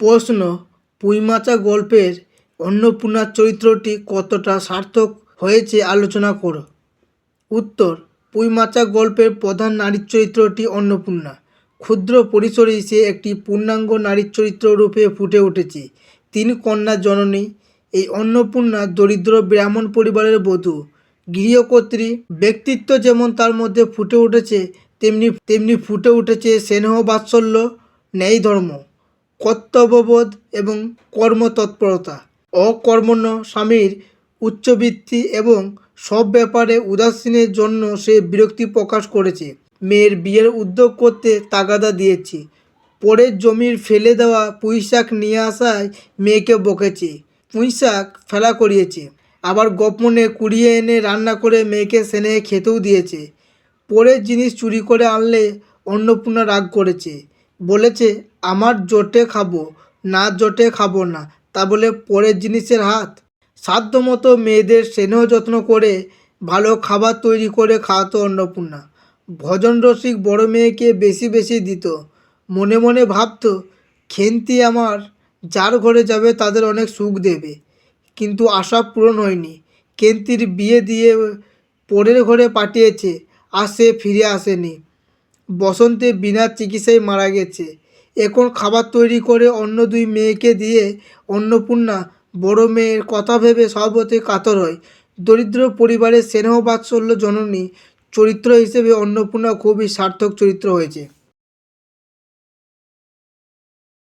প্রশ্ন, পুঁইমাচা গল্পের অন্নপূর্ণার চরিত্রটি কতটা সার্থক হয়েছে আলোচনা করো। উত্তর, পুঁইমাচা গল্পের প্রধান নারীর চরিত্রটি অন্নপূর্ণা। ক্ষুদ্র পরিসরেই সে একটি পূর্ণাঙ্গ নারীর চরিত্র রূপে ফুটে উঠেছে। তিন কন্যা জননী, এই অন্নপূর্ণা দরিদ্র ব্রাহ্মণ পরিবারের বধূ। গৃহকর্ত্রী, ব্যক্তিত্ব যেমন তার মধ্যে ফুটে উঠেছে, তেমনি তেমনি ফুটে উঠেছে স্নেহ বাৎসল্য ন্যায় ধর্ম কর্তব্যবোধ এবং কর্মতৎপরতা। অকর্মণ্য স্বামীর উচ্চবৃত্তি এবং সব ব্যাপারে উদাসীনের জন্য সে বিরক্তি প্রকাশ করেছে। মেয়ের বিয়ের উদ্যোগ করতে তাগাদা দিয়েছে। পরের জমির ফেলে দেওয়া পুঁইশাক নিয়ে আসায় মেয়েকে বকেছে। পুঁইশাক ফেলা করিয়েছে। আবার গোপনে কুড়িয়ে এনে রান্না করে মেয়েকে স্নেহে খেতেও দিয়েছে। পরের জিনিস চুরি করে আনলে অন্নপূর্ণা রাগ করেছে। বলেছে, আমার জোটে খাব, না জোটে খাব না। তা বলে পরের জিনিসের হাত। সাধ্যমতো মেয়েদের স্নেহ যত্ন করে ভালো খাবার তৈরি করে খাওয়াতো অন্নপূর্ণা। ভজন রসিক বড় মেয়েকে বেশি বেশি দিত। মনে মনে ভাবতো, খেন্তি আমার, যার ঘরে যাবে তাদের অনেক সুখ দেবে। কিন্তু আশা পূরণ হয়নি। কেন্তির বিয়ে দিয়ে পরের ঘরে পাঠিয়েছে, আর সে ফিরে আসেনি। বসন্তে বিনা চিকিৎসায় মারা গেছে। এখন খাবার তৈরি করে অন্য দুই মেয়েকে দিয়ে অন্নপূর্ণা বড় মেয়ের কথা ভেবে সভাপতি কাতর হয়। দরিদ্র পরিবারের স্নেহ বাৎসল্য জননী চরিত্র হিসেবে অন্নপূর্ণা খুবই সার্থক চরিত্র হয়েছে।